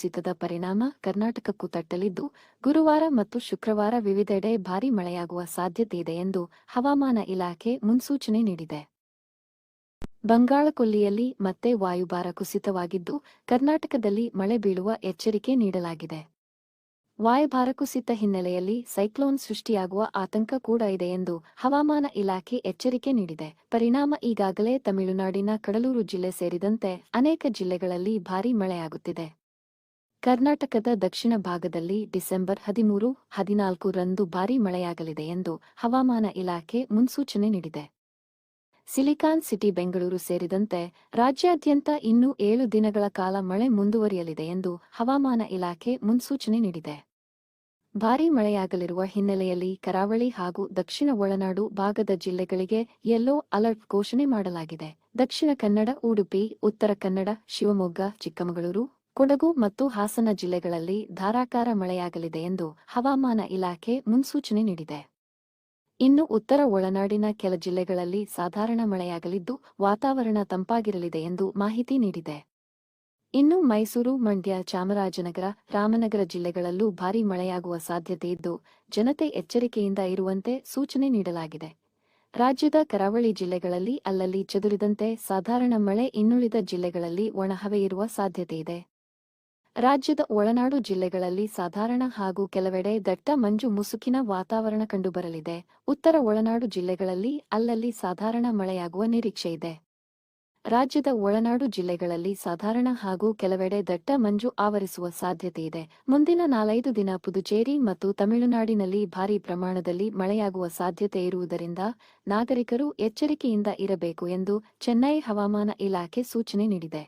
ಕುಸಿತದ ಪರಿಣಾಮ ಕರ್ನಾಟಕಕ್ಕೂ ತಟ್ಟಲಿದ್ದು, ಗುರುವಾರ ಮತ್ತು ಶುಕ್ರವಾರ ವಿವಿಧೆಡೆ ಭಾರೀ ಮಳೆಯಾಗುವ ಸಾಧ್ಯತೆ ಇದೆ ಎಂದು ಹವಾಮಾನ ಇಲಾಖೆ ಮುನ್ಸೂಚನೆ ನೀಡಿದೆ. ಬಂಗಾಳಕೊಲ್ಲಿಯಲ್ಲಿ ಮತ್ತೆ ವಾಯುಭಾರ ಕುಸಿತವಾಗಿದ್ದು, ಕರ್ನಾಟಕದಲ್ಲಿ ಮಳೆ ಬೀಳುವ ಎಚ್ಚರಿಕೆ ನೀಡಲಾಗಿದೆ. ವಾಯುಭಾರ ಕುಸಿತ ಹಿನ್ನೆಲೆಯಲ್ಲಿ ಸೈಕ್ಲೋನ್ ಸೃಷ್ಟಿಯಾಗುವ ಆತಂಕ ಕೂಡ ಇದೆ ಎಂದು ಹವಾಮಾನ ಇಲಾಖೆ ಎಚ್ಚರಿಕೆ ನೀಡಿದೆ. ಪರಿಣಾಮ ಈಗಾಗಲೇ ತಮಿಳುನಾಡಿನ ಕಡಲೂರು ಜಿಲ್ಲೆ ಸೇರಿದಂತೆ ಅನೇಕ ಜಿಲ್ಲೆಗಳಲ್ಲಿ ಭಾರೀ ಮಳೆಯಾಗುತ್ತಿದೆ. ಕರ್ನಾಟಕದ ದಕ್ಷಿಣ ಭಾಗದಲ್ಲಿ ಡಿಸೆಂಬರ್ ಹದಿಮೂರು, ಹದಿನಾಲ್ಕು ರಂದು ಭಾರೀ ಮಳೆಯಾಗಲಿದೆ ಎಂದು ಹವಾಮಾನ ಇಲಾಖೆ ಮುನ್ಸೂಚನೆ ನೀಡಿದೆ. ಸಿಲಿಕಾನ್ ಸಿಟಿ ಬೆಂಗಳೂರು ಸೇರಿದಂತೆ ರಾಜ್ಯಾದ್ಯಂತ ಇನ್ನೂ ಏಳು ದಿನಗಳ ಕಾಲ ಮಳೆ ಮುಂದುವರಿಯಲಿದೆ ಎಂದು ಹವಾಮಾನ ಇಲಾಖೆ ಮುನ್ಸೂಚನೆ ನೀಡಿದೆ. ಭಾರೀ ಮಳೆಯಾಗಲಿರುವ ಹಿನ್ನೆಲೆಯಲ್ಲಿ ಕರಾವಳಿ ಹಾಗೂ ದಕ್ಷಿಣ ಒಳನಾಡು ಭಾಗದ ಜಿಲ್ಲೆಗಳಿಗೆ ಯೆಲ್ಲೋ ಅಲರ್ಟ್ ಘೋಷಣೆ ಮಾಡಲಾಗಿದೆ. ದಕ್ಷಿಣ ಕನ್ನಡ, ಉಡುಪಿ, ಉತ್ತರ ಕನ್ನಡ, ಶಿವಮೊಗ್ಗ, ಚಿಕ್ಕಮಗಳೂರು ಕೊಡಗು ಮತ್ತು ಹಾಸನ ಜಿಲ್ಲೆಗಳಲ್ಲಿ ಧಾರಾಕಾರ ಮಳೆಯಾಗಲಿದೆ ಎಂದು ಹವಾಮಾನ ಇಲಾಖೆ ಮುನ್ಸೂಚನೆ ನೀಡಿದೆ. ಇನ್ನು ಉತ್ತರ ಒಳನಾಡಿನ ಕೆಲ ಜಿಲ್ಲೆಗಳಲ್ಲಿ ಸಾಧಾರಣ ಮಳೆಯಾಗಲಿದ್ದು, ವಾತಾವರಣ ತಂಪಾಗಿರಲಿದೆ ಎಂದು ಮಾಹಿತಿ ನೀಡಿದೆ. ಇನ್ನು ಮೈಸೂರು, ಮಂಡ್ಯ, ಚಾಮರಾಜನಗರ, ರಾಮನಗರ ಜಿಲ್ಲೆಗಳಲ್ಲೂ ಭಾರೀ ಮಳೆಯಾಗುವ ಸಾಧ್ಯತೆ ಇದ್ದು, ಜನತೆ ಎಚ್ಚರಿಕೆಯಿಂದ ಇರುವಂತೆ ಸೂಚನೆ ನೀಡಲಾಗಿದೆ. ರಾಜ್ಯದ ಕರಾವಳಿ ಜಿಲ್ಲೆಗಳಲ್ಲಿ ಅಲ್ಲಲ್ಲಿ ಚದುರಿದಂತೆ ಸಾಧಾರಣ ಮಳೆ ಇನ್ನುಳಿದ ಜಿಲ್ಲೆಗಳಲ್ಲಿ ಒಣಹವೆ ಇರುವ ಸಾಧ್ಯತೆಯಿದೆ ರಾಜ್ಯದ ಒಳನಾಡು ಜಿಲ್ಲೆಗಳಲ್ಲಿ ಸಾಧಾರಣ ಹಾಗೂ ಕೆಲವೆಡೆ ದಟ್ಟ ಮಂಜು ಮುಸುಕಿನ ವಾತಾವರಣ ಕಂಡುಬರಲಿದೆ. ಉತ್ತರ ಒಳನಾಡು ಜಿಲ್ಲೆಗಳಲ್ಲಿ ಅಲ್ಲಲ್ಲಿ ಸಾಧಾರಣ ಮಳೆಯಾಗುವ ನಿರೀಕ್ಷೆಯಿದೆ ರಾಜ್ಯದ ಒಳನಾಡು ಜಿಲ್ಲೆಗಳಲ್ಲಿ ಸಾಧಾರಣ ಹಾಗೂ ಕೆಲವೆಡೆ ದಟ್ಟ ಮಂಜು ಆವರಿಸುವ ಸಾಧ್ಯತೆಯಿದೆ ಮುಂದಿನ ನಾಲ್ಕೈದು ದಿನ ಪುದುಚೇರಿ ಮತ್ತು ತಮಿಳುನಾಡಿನಲ್ಲಿ ಭಾರೀ ಪ್ರಮಾಣದಲ್ಲಿ ಮಳೆಯಾಗುವ ಸಾಧ್ಯತೆ ಇರುವುದರಿಂದ ನಾಗರಿಕರು ಎಚ್ಚರಿಕೆಯಿಂದ ಇರಬೇಕು ಎಂದು ಚೆನ್ನೈ ಹವಾಮಾನ ಇಲಾಖೆ ಸೂಚನೆ ನೀಡಿದೆ.